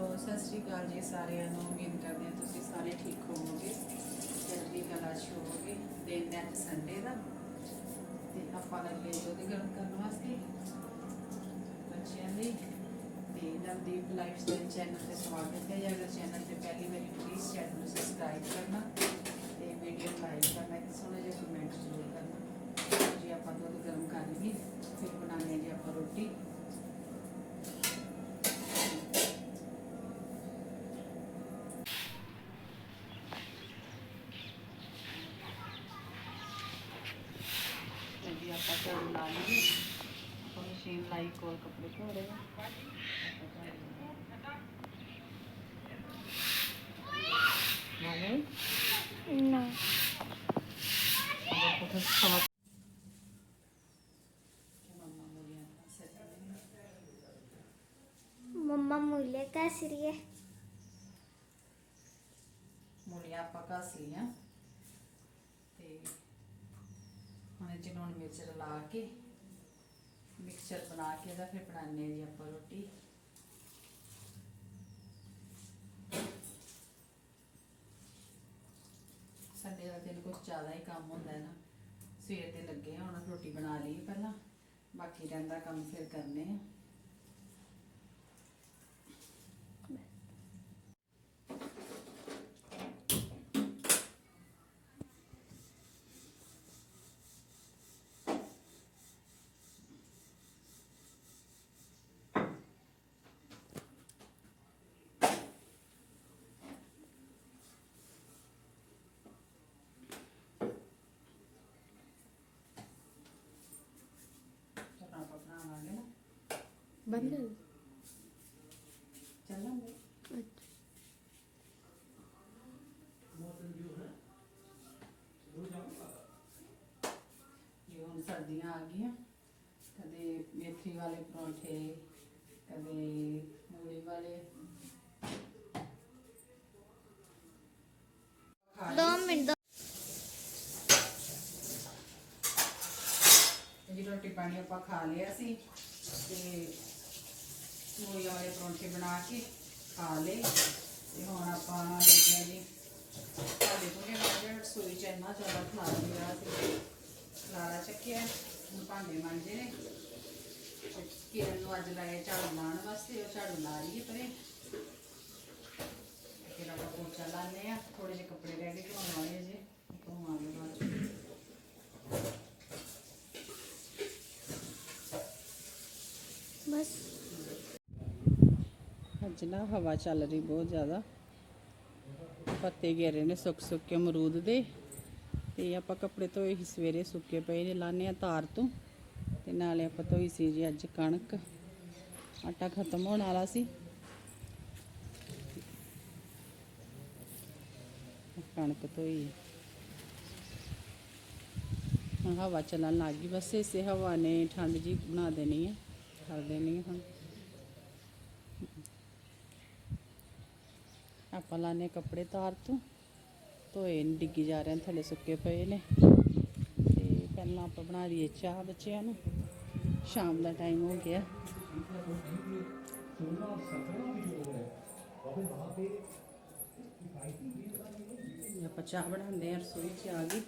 ਸਤਿ ਸ਼੍ਰੀ ਅਕਾਲ ਜੀ ਸਾਰਿਆਂ ਨੂੰ, ਉਮੀਦ ਕਰਦੇ ਹਾਂ ਤੁਸੀਂ ਸਾਰੇ ਠੀਕ ਹੋਵੋਗੇ ਚੜ੍ਹਦੀ ਕਲਾ ਚ ਹੋਵੋਗੇ ਦਿਨ ਹੈ ਸੰਡੇ ਦਾ। ਤੇ ਆਪਾਂ ਲੱਗੇ ਦੁੱਧ ਗਰਮ ਕਰਨ ਵਾਸਤੇ, ਬੱਚਿਆਂ ਲਈ। ਤੇ ਨਵਦੀਪ ਲਾਈਫ ਚੈਨਲ ਤੇ ਸਵਾਗਤ ਹੈ, ਜੇ ਅਗਰ ਚੈਨਲ ਤੇ ਪਹਿਲੀ ਵਾਰੀ ਪਲੀਜ਼ ਚੈਨਲ ਨੂੰ ਸਬਸਕ੍ਰਾਈਬ ਕਰਨਾ ਤੇ ਵੀਡੀਓ ਲਾਈਕ ਕਰਨਾ ਤੇ ਸੋਹਣਾ ਜਿਹਾ ਕਮੈਂਟ ਜ਼ਰੂਰ ਕਰਨਾ। ਜੀ ਆਪਾਂ ਦੁੱਧ ਗਰਮ ਕਰ ਲਈਏ, ਫਿਰ ਬਣਾਉਣੇ ਹੈ ਜੀ ਆਪਾਂ ਰੋਟੀ ਤੇ ਜੀ ਆਪਾਂ ਝਾੜੂ ਲਾ ਲਈਏ ਆਪਾਂ ਮਸ਼ੀਨ ਲਾਈ ਕੋਲ ਕੱਪੜੇ ਧੋ ਰਹੇ ਮਾਮੇ? ਨਾ। ਬਹੁਤ ਸਵਾਦ ਮੰਮਾ ਮੁੱਲੇ ਕਾਸ ਰਹੀ ਹੈ। ਤੇ ਹੁਣ ਚਿਨੋਣ ਮਿਰਚ ਲਾ ਕੇ ਮਿਕਸਚਰ ਬਣਾ ਕੇ ਇਹਦਾ ਫਿਰ ਬਣਾਉਂਦੇ ਹਾਂ ਜੀ ਆਪਾਂ ਰੋਟੀ। ਸੰਡੇ ਦਾ ਦਿਨ ਕੁਝ ਜ਼ਿਆਦਾ ਹੀ ਕੰਮ ਹੁੰਦਾ ਹੈ ਨਾ। ਸਵੇਰ ਦੇ ਲੱਗੇ ਹੁਣ ਰੋਟੀ ਬਣਾ ਲਈ ਪਹਿਲਾਂ। ਬਾਕੀ ਰਹਿੰਦਾ ਕੰਮ ਫਿਰ ਕਰਨੇ ਆ ਚਲੋ ਆਪਾਂ ਬਣਾਵਾਂਗੇ ਨਾ ਬੰਦ ਕਰ ਚੱਲਾਂਗੇ। ਅੱਛਾ ਇਹ ਹੁਣ ਸਰਦੀਆਂ ਆ ਗਈਆਂ। ਕਦੇ ਮੇਥੀ ਵਾਲੇ ਪਰੌਂਠੇ ਕਦੇ ਮੂਲੀ ਵਾਲੇ। 2 ਮਿੰਟ ਜੀ ਰੋਟੀ ਪਾਣੀ ਆਪਾਂ ਖਾ ਲਿਆ ਸੀ ਤੇ ਮੂਲੀਆਂ ਵਾਲੇ ਪਰੌਂਠੇ ਬਣਾ ਕੇ ਖਾ ਲਏ ਤੇ ਹੁਣ ਆਪਾਂ ਲੱਗੇ ਜੀ। ਸਾਡੇ ਕੋਲੇ ਮਾਜਾ ਰਸੋਈ ਚ ਇੰਨਾ ਜ਼ਿਆਦਾ ਖਲਾਰਾ ਪਿਆ ਸੀ ਖਲਾਰਾ ਚੱਕਿਆ, ਹੁਣ ਭਾਂਡੇ ਮਾਂਜੇ ਨੇ। ਤੇ ਕਿਰਨ ਨੂੰ ਅੱਜ ਲਾਇਆ ਝਾੜੂ ਲਾਉਣ ਵਾਸਤੇ, ਉਹ ਝਾੜੂ ਲਾ ਰਹੀ ਹੈ ਪਰੇ। ਫਿਰ ਆਪਾਂ ਪੋਚਾ ਲਾਉਂਦੇ ਆ ਥੋੜੇ ਜਿਹੇ ਕੱਪੜੇ ਰਹਿ ਗਏ ਧੋਣ ਵਾਲੇ ਜੇ ਧੋਵਾਂਗੇ ਬਾਅਦ ਚ बस ਅੱਜ ਨਾ ਹਵਾ ਚੱਲ ਰਹੀ ਬਹੁਤ ਜ਼ਿਆਦਾ। ਪੱਤੇ ਘੇਰੇ ਨੇ ਸੁੱਕ ਸੁੱਕ ਕੇ ਅਮਰੂਦ ਦੇ। ਤੇ ਆਪਾਂ ਕੱਪੜੇ ਧੋਏ ਸੀ ਸਵੇਰੇ, ਸੁੱਕੇ ਪਏ ਨੇ ਲਾਣੇ ਆ ਤਾਰ ਤੋਂ। ਤੇ ਨਾਲੇ ਆਪਾਂ ਧੋਈ ਸੀ ਜੀ ਅੱਜ ਕਣਕ। ਆਟਾ ਖਤਮ ਹੋਣ ਵਾਲਾ ਸੀ। ਕਣਕ ਧੋਈ। ਹੁਣ ਹਵਾ ਚੱਲਣ ਲੱਗ ਗਈ। ਬਸ ਇਸੇ ਹਵਾ ਨੇ ਠੰਡ ਜੀ ਬਣਾ ਦੇਣੀ ਹੈ ਕਰ ਦੇਣੀ ਹੈ ਹੁਣ। ਆਪਾਂ ਲਾਨੇ ਕੱਪੜੇ ਤਾਰ ਤੋਂ। ਧੋਏ ਨਹੀਂ ਡਿੱਗੀ ਜਾ ਰਹੇ ਥੱਲੇ ਸੁੱਕੇ ਪਏ ਨੇ। ਤੇ ਪਹਿਲਾਂ ਆਪਾਂ ਬਣਾ ਲਈਏ ਚਾਹ ਬੱਚਿਆਂ ਨੂੰ। ਸ਼ਾਮ ਦਾ ਟਾਈਮ ਹੋ ਗਿਆ। ਆਪਾਂ ਚਾਹ ਬਣਾਉਂਦੇ ਆ ਰਸੋਈ 'ਚ ਆ ਗਈ।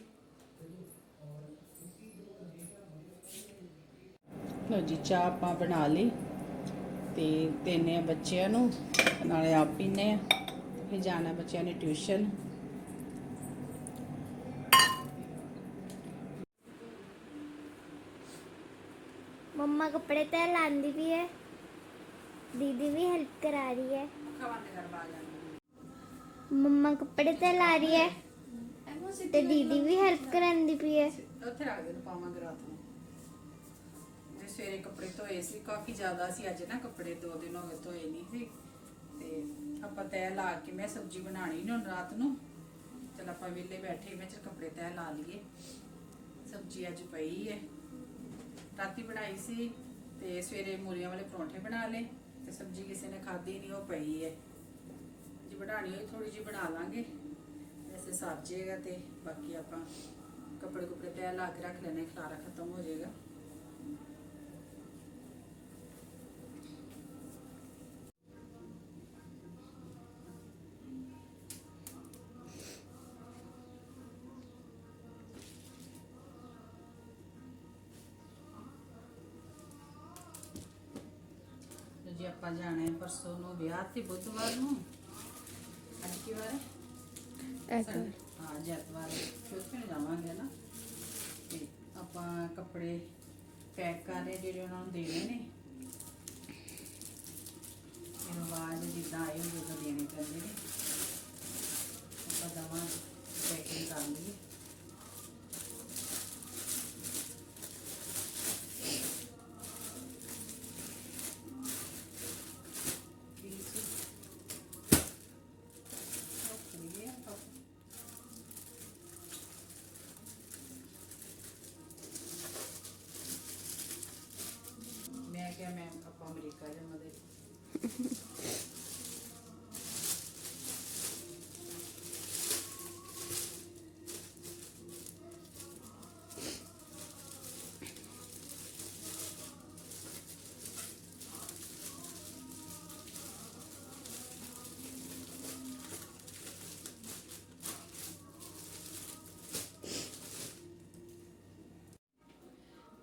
ਲਓ ਜੀ, ਚਾਹ ਆਪਾਂ ਬਣਾ ਲਈ। ਤੇ ਦੇਨੇ ਆ ਬੱਚਿਆਂ ਨੂੰ, ਨਾਲੇ ਆਪ ਪੀਨੇ ਆ ਨੇ ਜਾਣਾ ਬੱਚਿਆਂ ਨੇ ਟਿਊਸ਼ਨ। ਮੰਮਾ ਕੱਪੜੇ ਤੇ ਲਾਂਦੀ ਵੀ ਹੈ। ਦੀਦੀ ਵੀ ਹੈਲਪ ਕਰਾ ਰਹੀ ਹੈ। ਮੰਮਾ ਕੱਪੜੇ ਤੇ ਲਾ ਰਹੀ ਹੈ ਤੇ ਦੀਦੀ ਵੀ ਹੈਲਪ ਕਰਾਂਦੀ ਪਈ ਹੈ। ਉੱਥੇ ਰੱਖ ਦੇ ਪਾਵਾਂਗੇ ਰਾਤ ਨੂੰ। ਜੇ ਸਵੇਰੇ ਕੱਪੜੇ ਧੋਏ ਸੀ ਕਾਫੀ ਜ਼ਿਆਦਾ ਸੀ ਅੱਜ ਨਾ ਕੱਪੜੇ ਦੋ ਦਿਨ ਹੋ ਗਏ ਧੋਏ ਨਹੀਂ ਸੀ। ਤੇ ਆਪਾਂ ਤੈ ਲਾ ਕੇ ਮੈਂ ਸਬਜ਼ੀ ਬਣਾਣੀ ਨਹੀਂ ਰਾਤ ਨੂੰ। ਚਲ ਆਪਾਂ ਵਿਹਲੇ ਬੈਠੇ, ਮੈਂ ਚਲ ਕੱਪੜੇ ਤੈ ਲਾ ਲਈਏ। ਸਬਜ਼ੀ ਅੱਜ ਪਈ ਹੈ ਰਾਤੀ ਬਣਾਈ ਸੀ ਤੇ ਸਵੇਰੇ ਮੂਲੀਆਂ ਵਾਲੇ ਪਰੌਂਠੇ ਬਣਾ ਲਏ ਤੇ ਸਬਜ਼ੀ ਕਿਸੇ ਨੇ ਖਾਧੀ ਨਹੀਂ ਉਹ ਪਈ ਹੈ ਜੀ ਬਣਾਣੀ ਹੋਈ ਥੋੜੀ ਜਿਹੀ ਬਣਾ ਲਾਂਗੇ। ਵੈਸੇ ਸਰ ਤੇ ਬਾਕੀ ਆਪਾਂ ਕੱਪੜੇ ਕੁਪੜੇ ਤੈ ਲਾ ਕੇ ਰੱਖ ਲੈਣੇ ਖਲਾਰਾ ਖਤਮ ਹੋ ਜਾਏਗਾ ਜੀ ਆਪਾਂ ਜਾਣਾ ਹੈ ਪਰਸੋਂ ਨੂੰ ਵਿਆਹ ਤੇ ਬੁੱਧਵਾਰ ਨੂੰ? ਅੱਜ ਕੀ ਵਾਰ ਹੈ? ਐਤਵਾਰ। ਹਾਂ ਜੈਤਵਾਰ ਨੂੰ ਜਾਵਾਂਗੇ ਨਾ। ਤੇ ਆਪਾਂ ਕੱਪੜੇ ਪੈਕ ਕਰ ਰਹੇ ਜਿਹੜੇ ਉਹਨਾਂ ਨੂੰ ਦੇਣੇ ਨੇ। ਇਹ ਆਵਾਜ਼ ਜਿੱਦਾਂ ਆਈ ਤਾਂ ਦੇਣੇ ਪੈਂਦੇ ਨੇ। ਆਪਾਂ ਦਵਾਂ ਪੈਕਿੰਗ ਕਰ ਲਈਏ।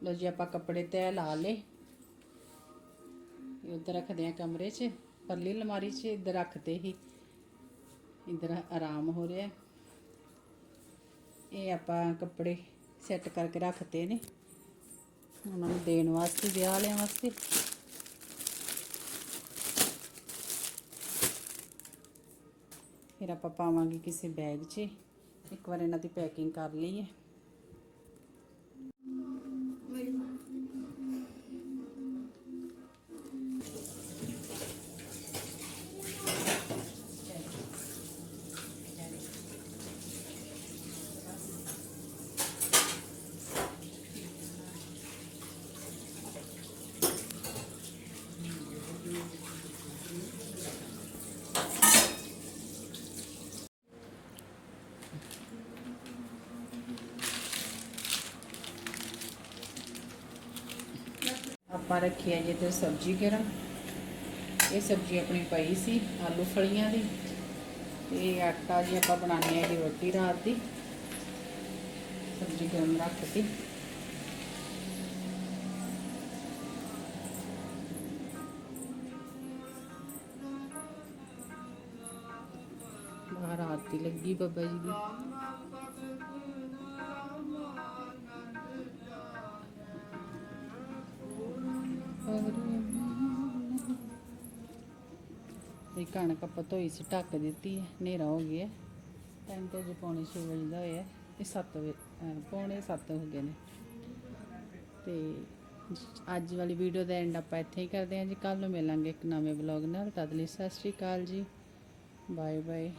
ਲੋ ਜੀ ਆਪਾਂ ਕੱਪੜੇ ਤੈ ਲਾ ਲੇ ਇਹ ਉੱਧਰ ਰੱਖਦੇ ਆ ਕਮਰੇ 'ਚ। ਪਰਲੀ ਅਲਮਾਰੀ 'ਚ ਇੱਧਰ ਰੱਖਦੇ ਹੀ ਇੱਧਰ ਆਰਾਮ ਹੋ ਰਿਹਾ। ਇਹ ਆਪਾਂ ਕੱਪੜੇ ਸੈੱਟ ਕਰਕੇ ਰੱਖਤੇ ਨੇ। ਉਹਨਾਂ ਨੂੰ ਦੇਣ ਵਾਸਤੇ, ਵਿਆਹ ਵਾਲਿਆਂ ਵਾਸਤੇ। ਫਿਰ ਆਪਾਂ ਪਾਵਾਂਗੇ ਕਿਸੇ ਬੈਗ 'ਚ। ਇੱਕ ਵਾਰ ਇਹਨਾਂ ਦੀ ਪੈਕਿੰਗ ਕਰ ਲਈਏ। ਆਪਾਂ ਰੱਖੀ ਹੈ ਜੀ ਤੇ ਸਬਜ਼ੀ ਗਰਮ ਇਹ ਸਬਜ਼ੀ ਆਪਣੀ ਪਈ ਸੀ, ਆਲੂ ਫਲੀਆਂ ਦੀ। ਤੇ ਆਟਾ ਜੀ ਆਪਾਂ ਬਣਾਉਣੀ ਹੈ ਜੀ ਰੋਟੀ ਰਾਤ ਦੀ। ਸਬਜ਼ੀ ਗਰਮ ਰੱਖਤੀ ਬਾਹਰ ਆਰਤੀ ਲੱਗੀ ਬਾਬਾ ਜੀ ਦੀ। ਇਹ ਕਣਕ ਆਪਾਂ ਧੋਈ ਸੀ, ਢੱਕ ਦਿੱਤੀ ਹੈ, ਹਨੇਰਾ ਹੋ ਗਿਆ ਟਾਈਮ ਤੇ ਜੇ ਪੌਣੇ 6 ਵਜੇ ਦਾ ਹੋਇਆ ਇਹ 7 ਵਜੇ, ਅਹ ਪੌਣੇ 7 ਹੋ ਗਏ ਨੇ। ਤੇ ਅੱਜ ਵਾਲੀ ਵੀਡੀਓ ਦਾ ਐਂਡ ਆਪਾਂ ਇੱਥੇ ਹੀ ਕਰਦੇ ਹਾਂ ਜੀ। ਕੱਲ ਨੂੰ ਮਿਲਾਂਗੇ ਇੱਕ ਨਵੇਂ ਵਲੌਗ ਨਾਲ। ਤਦ ਲਈ ਸਤਿ ਸ਼੍ਰੀ ਅਕਾਲ ਜੀ। Bye bye